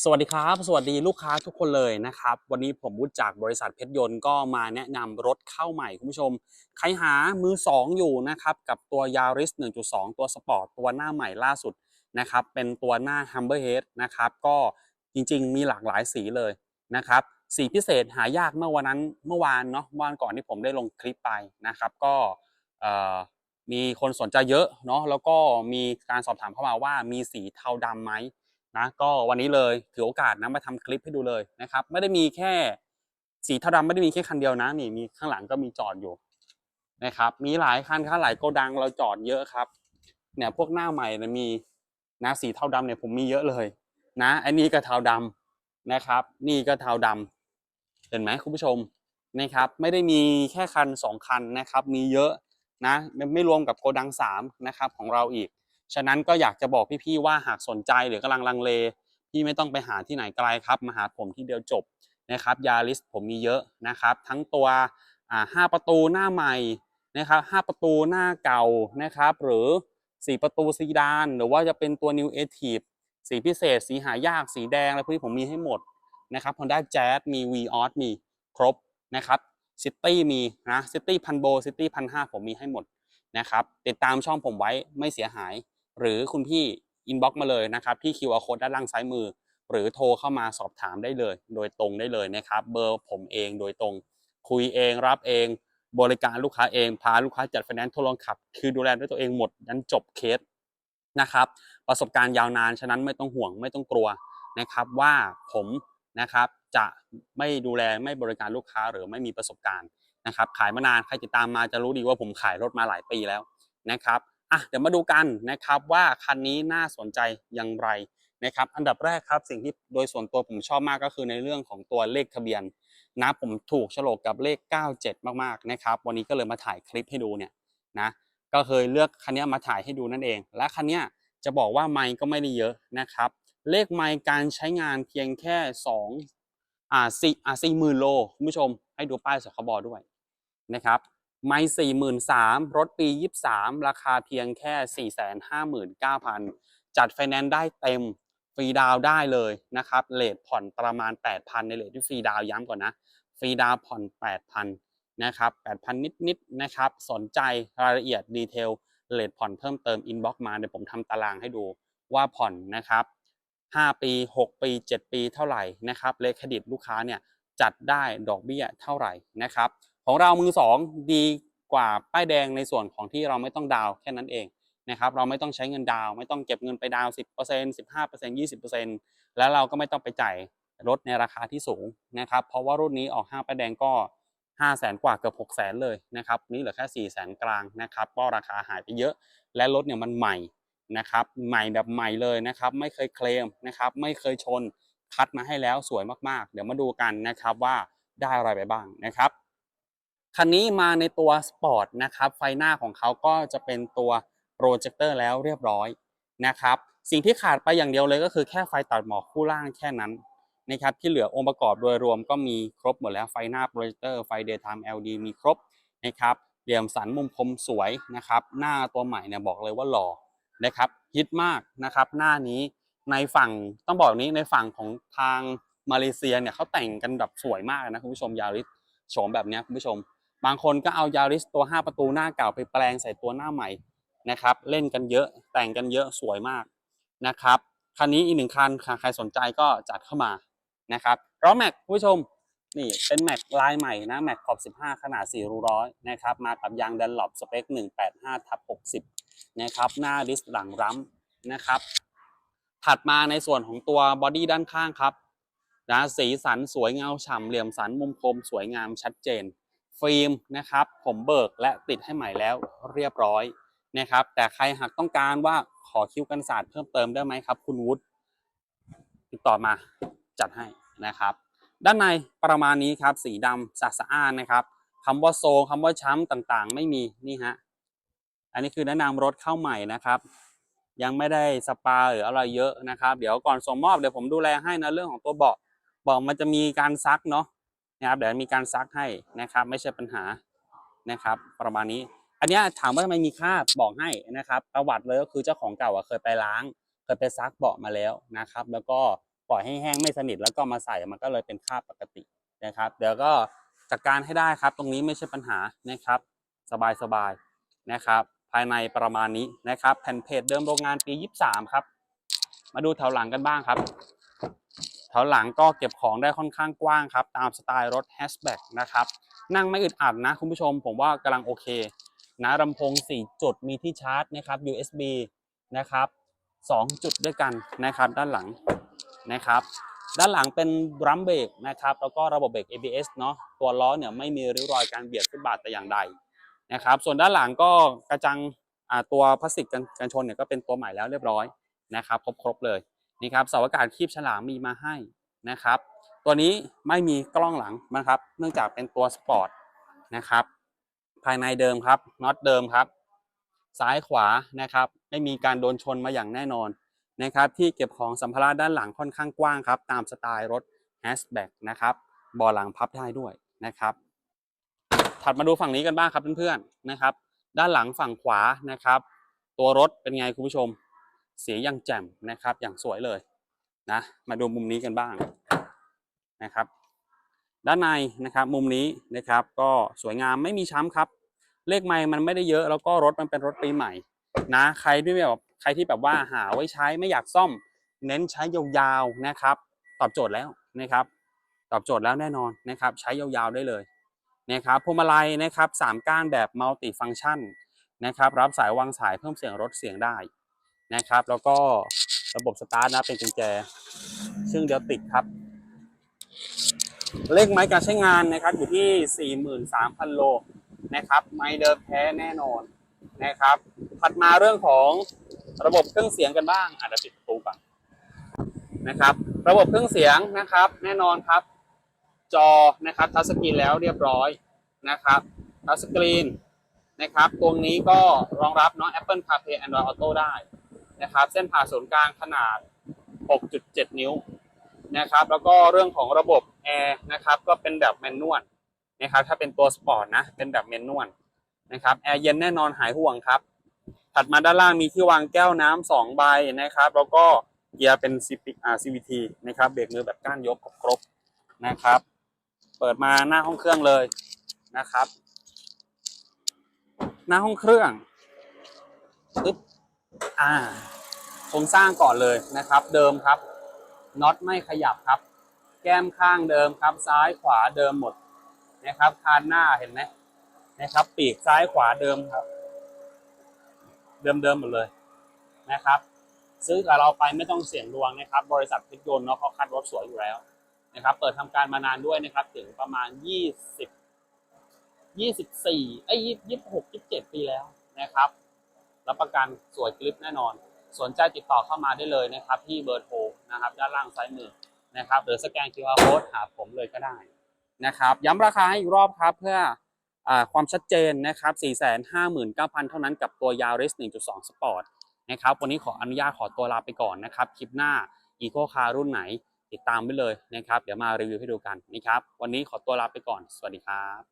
สวัสดีครับ สวัสดีลูกค้าทุกคนเลยนะครับ วันนี้ผมวุฒิจากบริษัทเพชรยนต์ก็มาแนะนำรถเข้าใหม่คุณผู้ชม ใครหามือ 2 อยู่นะครับ กับตัว Yaris 1.2 ตัวสปอร์ตตัวหน้าใหม่ล่าสุดนะครับ เป็นตัวหน้า Humberhead นะครับ ก็จริงๆ มีหลากหลายสีเลยนะครับ สีพิเศษหายากเมื่อวันนั้นเมื่อวานเนาะเมื่อวันก่อนที่ผมได้ลงคลิปไปนะครับ ก็มีคนสนใจเยอะเนาะแล้วก็มีการสอบถามเข้ามาว่ามีสีเทาดำไหม นะก็วันนี้เลยถือโอกาสนะมาทำคลิปให้ดูเลยนะครับ ไม่ได้มีแค่สีเทาดำไม่ได้มีแค่คันเดียวนะนี่มีข้างหลังก็มีจอดอยู่นะครับ มีหลายคันครับหลายโกดังเราจอดเยอะครับ เนี่ยพวกหน้าใหม่นะมีนะสีเทาดำเนี่ยผมมีเยอะเลย นะอันนี้ก็เทาดำนะครับ นี่ก็เทาดำเห็นไหมคุณผู้ชมนะครับ ไม่ได้มีแค่คันสองคันนะครับ มีเยอะนะไม่ไม่รวมกับโกดังสามนะครับของเราอีก ฉะนั้นก็อยากจะบอกพี่ๆว่าหากสนใจหรือกำลังลังเล พี่ไม่ต้องไปหาที่ไหนไกลครับ มาหาผมที่เดียวจบนะครับยาริสผมมีเยอะนะครับ ทั้งตัวห้าประตูหน้าใหม่นะครับห้าประตูหน้าเก่านะครับ หรือสี่ประตูซีดาน หรือว่าจะเป็นตัว New a t i v e สีพิเศษ สีหายาก สีแดงอะไรพวกนี้ผมมีให้หมดนะครับ Honda Jazz มี v o s มีครบนะครับ City มีนะ City พันโบ City พันห้าผมมีให้หมดนะครับ ติดตามช่องผมไว้ไม่เสียหาย หรือคุณพี่อินบ็อกมาเลยนะครับที่ QR code ด้านล่างซ้ายมือ หรือโทรเข้ามาสอบถามได้เลย โดยตรงได้เลยนะครับเบอร์ผมเองโดยตรง คุยเองรับเอง บริการลูกค้าเองพาลูกค้าจัดไฟแนนซ์ทดลองขับ คือดูแลด้วยตัวเองหมดยันจบเคสนะครับ ประสบการณ์ยาวนานฉะนั้นไม่ต้องห่วงไม่ต้องกลัวนะครับว่าผมนะครับจะไม่ดูแลไม่บริการลูกค้าหรือไม่มีประสบการณ์นะครับ ขายมานานใครติดตามมาจะรู้ดีว่าผมขายรถมาหลายปีแล้วนะครับ อะเดี๋ยวมาดูกันนะครับว่าคันนี้น่าสนใจอย่างไรนะครับ อันดับแรกครับสิ่งที่โดยส่วนตัวผมชอบมากก็คือในเรื่องของตัวเลขทะเบียนนะผมถูกโฉลกกับเลข 97 มากๆนะครับ วันนี้ก็เลยมาถ่ายคลิปให้ดูเนี่ยนะก็เคยเลือกคันนี้มาถ่ายให้ดูนั่นเอง และคันนี้จะบอกว่าไมค์ก็ไม่ได้เยอะนะครับ เลขไมค์การใช้งานเพียงแค่2อ่าสี่อ่าสี่หมื่นโลคุณผู้ชมให้ดูป้ายสคบด้วยนะครับ ไม่สี่หมื่นสามรถปียี่สามราคาเพียงแค่สี่แสนห้าหมื่นเก้าพันจัดไฟแนนซ์ได้เต็มฟรีดาวได้เลยนะครับเลทผ่อนประมาณ 8,000 ในเลทที่ฟรีดาวย้ำก่อนนะฟรีดาวผ่อน 8,000 นะครับ 8,000 นิดๆนะครับ สนใจรายละเอียดดีเทลเลทผ่อนเพิ่มเติมอินบ็อกมาเดี๋ยวผมทำตารางให้ดูว่าผ่อนนะครับ 5 ปี 6 ปี 7 ปีเท่าไหร่นะครับเลทเครดิตลูกค้าเนี่ยจัดได้ดอกเบี้ยเท่าไหร่นะครับ ของเรามือ2ดีกว่าป้ายแดงในส่วนของที่เราไม่ต้องดาวแค่นั้นเองนะครับเราไม่ต้องใช้เงินดาวไม่ต้องเก็บเงินไปดาว 10% 15% 20%แล้วเราก็ไม่ต้องไปจ่ายรถในราคาที่สูงนะครับเพราะว่ารุ่นนี้ออกห้างป้ายแดงก็5 0 0แสนกว่าเกือบ6 0แสนเลยนะครับนี่เหลือแค่4 0 0แสนกลางนะครับก็ราคาหายไปเยอะ และรถเนี่ยมันใหม่นะครับใหม่แบบใหม่เลยนะครับไม่เคยเคลมนะครับไม่เคยชนคัดมาให้แล้วสวยมากๆ เดี๋ยวมาดูกันนะครับว่าได้อะไรไปบ้างนะครับ คันนี้มาในตัวสปอร์ตนะครับ ไฟหน้าของเขาก็จะเป็นตัวโปรเจคเตอร์แล้วเรียบร้อยนะครับ สิ่งที่ขาดไปอย่างเดียวเลยก็คือแค่ไฟตัดหมอกคู่ล่างแค่นั้นนะครับที่เหลือองค์ประกอบโดยรวมก็มีครบหมดแล้วไฟหน้าโปรเจคเตอร์ไฟ daytime LED มีครบนะครับเหลี่ยมสันมุมคมสวยนะครับ หน้าตัวใหม่เนี่ยบอกเลยว่าหล่อนะครับฮิตมากนะครับ หน้านี้ในฝั่งต้องบอกนี้ในฝั่งของทางมาเลเซียเนี่ยเขาแต่งกันแบบสวยมากนะคุณผู้ชมยาริสโฉมแบบนี้คุณผู้ชม บางคนก็เอายาริสตัว 5 ประตูหน้าเก่าไปแปลงใส่ตัวหน้าใหม่นะครับ เล่นกันเยอะแต่งกันเยอะสวยมากนะครับคันนี้อีกหนึ่งคันใครสนใจก็จัดเข้ามานะครับล้อแม็กผู้ชมนี่เป็นแม็กลายใหม่นะแม็กขอบ 15 ขนาด 4 รูร้อยนะครับมากับยางดันหลบสเปค 185ทับ60 นะครับ หน้าดิสหลังรั้มนะครับ ถัดมาในส่วนของตัวบอดี้ด้านข้างครับนะสีสันสวยเงาฉ่ำเหลี่ยมสันมุมคมสวยงามชัดเจน ฟิล์มนะครับ ผมเบิกและติดให้ใหม่แล้วเรียบร้อยนะครับ แต่ใครหากต้องการว่าขอคิ้วกันศาสตร์เพิ่มเติมได้ไหมครับ คุณวุฒิติดต่อมาจัดให้นะครับ ด้านในประมาณนี้ครับ สีดำสะสะอานนะครับคำว่าโซคำว่าช้ำต่างๆ ไม่มีนี่ฮะอันนี้คือแนะนำรถเข้าใหม่นะครับ ยังไม่ได้สปาหรืออะไรเยอะนะครับ เดี๋ยวก่อนส่งมอบเดี๋ยวผมดูแลให้นะเรื่องของตัวเบาะเบาะมันจะมีการซักเนาะ นะครับเดี๋ยวมีการซักให้นะครับ ไม่ใช่ปัญหานะครับ ประมาณนี้ อันนี้ถามว่าทำไมมีค่าบอกให้นะครับ ประวัติเลยก็คือเจ้าของเก่าเคยไปล้าง เคยไปซักเบาะมาแล้วนะครับ แล้วก็ปล่อยให้แห้งไม่สนิทแล้วก็มาใส่มันก็เลยเป็นค่าปกตินะครับ เดี๋ยวก็จัดการให้ได้ครับ ตรงนี้ไม่ใช่ปัญหานะครับ สบายๆนะครับ ภายในประมาณนี้นะครับ แผ่นเพจเดิมโรงงานปี 23 ครับ มาดูแถวหลังกันบ้างครับ แถวหลังก็เก็บของได้ค่อนข้างกว้างครับ ตามสไตล์รถแฮชแบ็กนะครับ นั่งไม่อึดอัดนะคุณผู้ชม ผมว่ากำลังโอเค นะลำโพง 4 จุดมีที่ชาร์จนะครับ USB นะครับ 2 จุดด้วยกันนะครับ ด้านหลังนะครับ ด้านหลังเป็นรัมเบรกนะครับ แล้วก็ระบบเบรก ABS เนาะตัวล้อเนี่ยไม่มีริ้วรอยการเบียดฟุตบาทแต่อย่างใดนะครับ ส่วนด้านหลังก็กระจังตัวพลาสติกกันชนเนี่ยก็เป็นตัวใหม่แล้วเรียบร้อยนะครับ ครบๆเลย นี่ครับเสาอากาศคีบฉลามมีมาให้นะครับ ตัวนี้ไม่มีกล้องหลังนะครับ เนื่องจากเป็นตัวสปอร์ตนะครับ ภายในเดิมครับน็อตเดิมครับ ซ้ายขวานะครับ ไม่มีการโดนชนมาอย่างแน่นอนนะครับ ที่เก็บของสัมภาระด้านหลังค่อนข้างกว้างครับ ตามสไตล์รถแฮชแบ็กนะครับบาะหลังพับได้ด้วยนะครับ ถัดมาดูฝั่งนี้กันบ้างครับเพื่อนๆนะครับ ด้านหลังฝั่งขวานะครับ ตัวรถเป็นไงคุณผู้ชม สีอย่างแจ่มนะครับ อย่างสวยเลยนะ มาดูมุมนี้กันบ้างนะครับ ด้านในนะครับมุมนี้นะครับก็สวยงามไม่มีช้ำครับ เลขไม้มันไม่ได้เยอะแล้วก็รถมันเป็นรถปีใหม่นะใครที่แบบใครที่แบบว่าหาไว้ใช้ไม่อยากซ่อม เน้นใช้ยาวๆนะครับ ตอบโจทย์แล้วนะครับ ตอบโจทย์แล้วแน่นอนนะครับ ใช้ยาวๆได้เลยนะครับพวงมาลัยนะครับสามก้านแบบมัลติฟัง c t ชันนะครับ รับสายวางสายเพิ่มเสียงรถเสียงได้ นะครับ แล้วก็ระบบสตาร์ทนะเป็นกุญแจซึ่งเดียวติดครับ เลขไม้การใช้งานนะครับอยู่ที่ 43,000 โลนะครับ ไม้เดิมแท้แน่นอนนะครับ ถัดมาเรื่องของระบบเครื่องเสียงกันบ้างอาจจะปิดประตูก่อนนะครับ ระบบเครื่องเสียงนะครับ แน่นอนครับ จอนะครับทัชสกรีนแล้วเรียบร้อยนะครับทัชสกรีนนะครับตรงนี้ก็รองรับเนาะ Apple CarPlay Android Auto ได้ นะครับ เส้นผ่าศูนย์กลางขนาด 6.7 นิ้วนะครับ แล้วก็เรื่องของระบบแอร์นะครับ ก็เป็นแบบแมนนวลนะครับ ถ้าเป็นตัวสปอร์ตนะ เป็นแบบแมนนวลนะครับ แอร์เย็นแน่นอนหายห่วงครับ ถัดมาด้านล่างมีที่วางแก้วน้ำสองใบนะครับ แล้วก็เกียร์เป็น CVT นะครับ เบรกมือแบบก้านยกครบนะครับ เปิดมาหน้าห้องเครื่องเลยนะครับ หน้าห้องเครื่องปึ๊บ อ่าโครงสร้างก่อนเลยนะครับ เดิมครับน็อตไม่ขยับครับ แก้มข้างเดิมครับ ซ้ายขวาเดิมหมดนะครับคานหน้าเห็นไหมนะครับ ปีกซ้ายขวาเดิมครับ เดิมเดิมหมดเลยนะครับ ซื้อกับเราไปไม่ต้องเสี่ยงดวงนะครับ บริษัทเพชรยนต์เนาะเขาคัดรถสวยอยู่แล้วนะครับ เปิดทำการมานานด้วยนะครับ ถึงประมาณยี่สิบยี่สิบสี่ไอ้ยี่ยี่หกยี่สิบเจ็ดปีแล้วนะครับ รับประกันสวยคลิปแน่นอน สนใจติดต่อเข้ามาได้เลยนะครับ ที่เบอร์โทรนะครับ ด้านล่างซ้ายมือนะครับ หรือสแกน QR code หาผมเลยก็ได้นะครับ ย้ำราคาให้อีกรอบครับเพื่ออความชัดเจนนะครับ 459,000 เท่านั้นกับตัว Yaris 1.2 Sport นะครับ วันนี้ขออนุญาตขอตัวลาไปก่อนนะครับ คลิปหน้า Eco Car รุ่นไหนติดตามไปเลยนะครับ เดี๋ยวมารีวิวให้ดูกันนะครับ วันนี้ขอตัวลาไปก่อน สวัสดีครับ